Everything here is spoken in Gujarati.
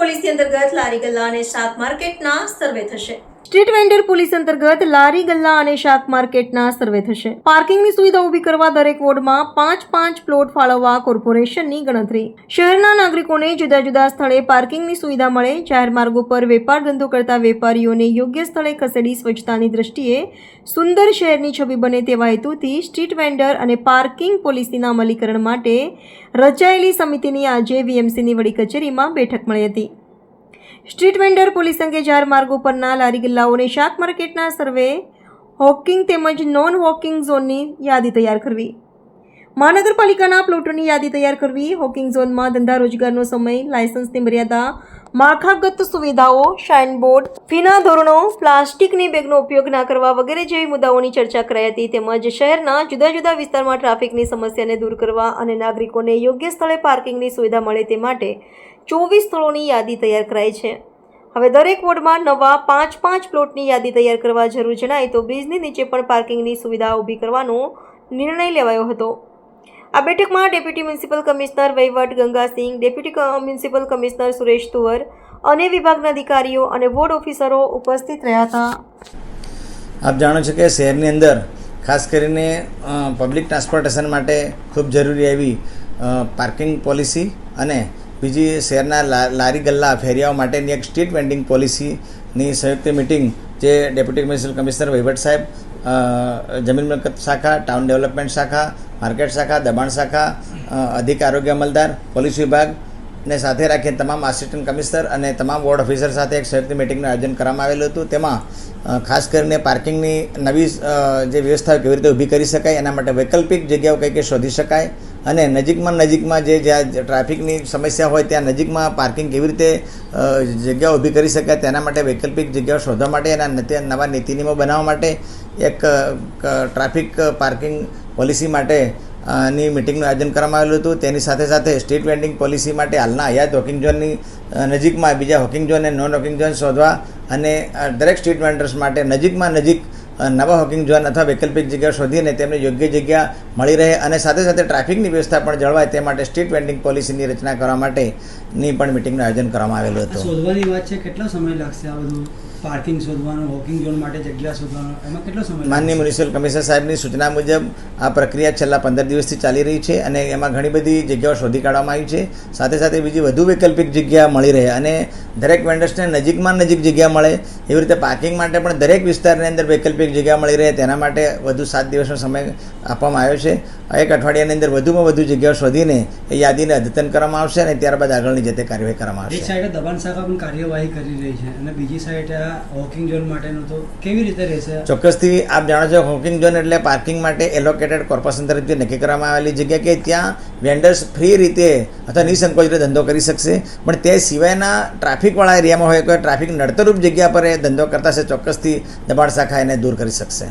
પોલીસની અંતર્ગત લારી ગલ્લા અને શાક માર્કેટના સર્વે થશે. સ્ટ્રીટ વેન્ડર પોલીસ અંતર્ગત લારી, ગલ્લા અને શાક માર્કેટના સર્વે થશે. પાર્કિંગની સુવિધા ઊભી કરવા દરેક વોર્ડમાં પાંચ પાંચ પ્લોટ ફાળવવા કોર્પોરેશનની ગણતરી. શહેરના નાગરિકોને જુદા જુદા સ્થળે પાર્કિંગની સુવિધા મળે. જાહેર માર્ગો પર વેપાર ધંધો કરતા વેપારીઓને યોગ્ય સ્થળે ખસેડી સ્વચ્છતાની દ્રષ્ટિએ સુંદર શહેરની છબી બને તેવા હેતુથી સ્ટ્રીટ વેન્ડર અને પાર્કિંગ પોલિસીના અમલીકરણ માટે રચાયેલી સમિતિની આજે વીએમસીની વડી કચેરીમાં બેઠક મળી હતી. સ્ટ્રીટ વેન્ડર પોલીસ અંગે જાહેર માર્ગો પરના લારી ગલ્લાઓ શાક માર્કેટના સર્વે, હોકિંગ તેમજ નોન હોકિંગ ઝોનની યાદી તૈયાર કરવી. મહાનગરપાલિકાના પ્લોટોની યાદી તૈયાર કરવી હોકિંગ ઝોનમાં ધંધા રોજગારનો સમય, લાયસન્સની મર્યાદા, માળખાગત સુવિધાઓ શાઇન બોર્ડ ફીના ધોરણો, પ્લાસ્ટિકની બેગનો ઉપયોગ ના કરવા વગેરે જેવી મુદ્દાઓની ચર્ચા કરાઈ હતી. તેમજ શહેરના જુદા જુદા વિસ્તારમાં ટ્રાફિકની સમસ્યાને દૂર કરવા અને નાગરિકોને યોગ્ય સ્થળે પાર્કિંગની સુવિધા મળે તે માટે ચોવીસ સ્થળોની યાદી તૈયાર કરાઈ છે. હવે દરેક વોર્ડમાં નવા પાંચ પાંચ પ્લોટની યાદી તૈયાર કરવા જરૂર જણાય તો બ્રિજની નીચે પણ પાર્કિંગની સુવિધા ઊભી કરવાનો નિર્ણય લેવાયો હતો. આ બેઠકમાં ડેપ્યુટી મ્યુનિસિપલ કમિશનર વહીવટ Gangasinh, deputy municipal commissioner Suresh Tuvar અને વિભાગના અધિકારીઓ અને વોર્ડ ઓફિસરો ઉપસ્થિત રહ્યા હતા. આપ જાણો છો કે શહેરની અંદર ખાસ કરીને પબ્લિક ટ્રાન્સપોર્ટેશન માટે ખૂબ જરૂરી એવી પાર્કિંગ પોલિસી અને બીજી શહેરના લારી ગલ્લા ફેરિયાઓ માટેની એક સ્ટ્રીટ વેન્ડિંગ પોલિસીની સંયુક્ત મિટિંગ જે ડેપ્યુટી મ્યુનિસિપલ કમિશનર વહીવટ સાહેબ જમીન મિલકત શાખા ટાઉન ડેવલપમેન્ટ શાખા માર્કેટ શાખા, દબાણ શાખા અધિક આરોગ્ય અમલદાર, પોલીસ વિભાગ ને સાથે રાખીને તમામ આસિસ્ટન્ટ કમિશનર અને તમામ વોર્ડ ઓફિસર સાથે એક સંયુક્ત મિટિંગનું આયોજન કરવામાં આવેલું હતું. તેમાં ખાસ કરીને પાર્કિંગની નવી જે વ્યવસ્થા કેવી રીતે ઊભી કરી શકાય, એના માટે વૈકલ્પિક જગ્યાઓ કઈ કઈ શોધી શકાય અને નજીકમાં નજીકમાં જે જ્યાં ટ્રાફિકની સમસ્યા હોય ત્યાં નજીકમાં પાર્કિંગ કેવી રીતે જગ્યાઓ ઊભી કરી શકાય, તેના માટે વૈકલ્પિક જગ્યાઓ શોધવા માટે એના નવા નીતિ નિયમો બનાવવા માટે એક ટ્રાફિક પાર્કિંગ પોલિસી માટે ની મિટિંગનું આયોજન કરવામાં આવેલું હતું. તેની સાથે સાથે સ્ટ્રીટ વેન્ડિંગ પોલિસી માટે હાલના હયાત હોકિંગ ઝોનની નજીકમાં બીજા હોકિંગ ઝોન અને નોન હોકિંગ ઝોન શોધવા અને દરેક સ્ટ્રીટ વેન્ડર્સ માટે નજીકમાં નજીક નવા હોકિંગ ઝોન અથવા વૈકલ્પિક જગ્યા શોધીને તેમને યોગ્ય જગ્યા મળી રહે અને સાથે સાથે ટ્રાફિકની વ્યવસ્થા પણ જળવાય તે માટે સ્ટ્રીટ વેન્ડિંગ પોલિસીની રચના કરવા માટેની પણ મિટિંગનું આયોજન કરવામાં આવેલું હતું. શોધવાની વાત છે. કેટલો સમય લાગશે આ બધું? પાર્કિંગ શોધવાનું વોકિંગ ઝોન માટે જગ્યા શોધવાનું એમાં કેટલો સમય માન્ય મ્યુનિસિપલ કમિશનર સાહેબની સૂચના મુજબ આ પ્રક્રિયા છેલ્લા પંદર દિવસથી ચાલી રહી છે અને એમાં ઘણી બધી જગ્યાઓ શોધી કાઢવામાં આવી છે. સાથે સાથે બીજી વધુ વૈકલ્પિક જગ્યા મળી રહે અને દરેક વેન્ડર્સને નજીકમાં નજીક જગ્યા મળે. એવી રીતે પાર્કિંગ માટે પણ દરેક વિસ્તારની અંદર વૈકલ્પિક જગ્યા મળી રહે. તેના માટે વધુ સાત દિવસનો સમય આપવામાં આવ્યો છે. એક અઠવાડિયાની અંદર વધુમાં વધુ જગ્યાઓ શોધીને એ યાદીને અદ્યતન કરવામાં આવશે અને ત્યારબાદ આગળની જે તે કાર્યવાહી કરવામાં એક સાઈડે દબાણ શાખા પણ કાર્યવાહી કરી રહી છે અને બીજી સાઈડે આ ઝોન માટેનું તો કેવી રીતે રહેશે? ચોક્કસથી આપ જાણો છો, હોકિંગ ઝોન એટલે પાર્કિંગ માટે એલોકેટેડ કોર્પોરેશન તરફથી નક્કી કરવામાં આવેલી જગ્યા કે ત્યાં વેન્ડર્સ ફ્રી રીતે અથવા નિસંકોચ રીતે ધંધો કરી શકશે. પણ તે સિવાયના ટ્રાફિકવાળા એરિયામાં હોય કોઈ ટ્રાફિક નડતરૂપ જગ્યા પર એ ધંધો કરતા છે ચોક્કસથી દબાણ શાખા એને દૂર કરી શકશે.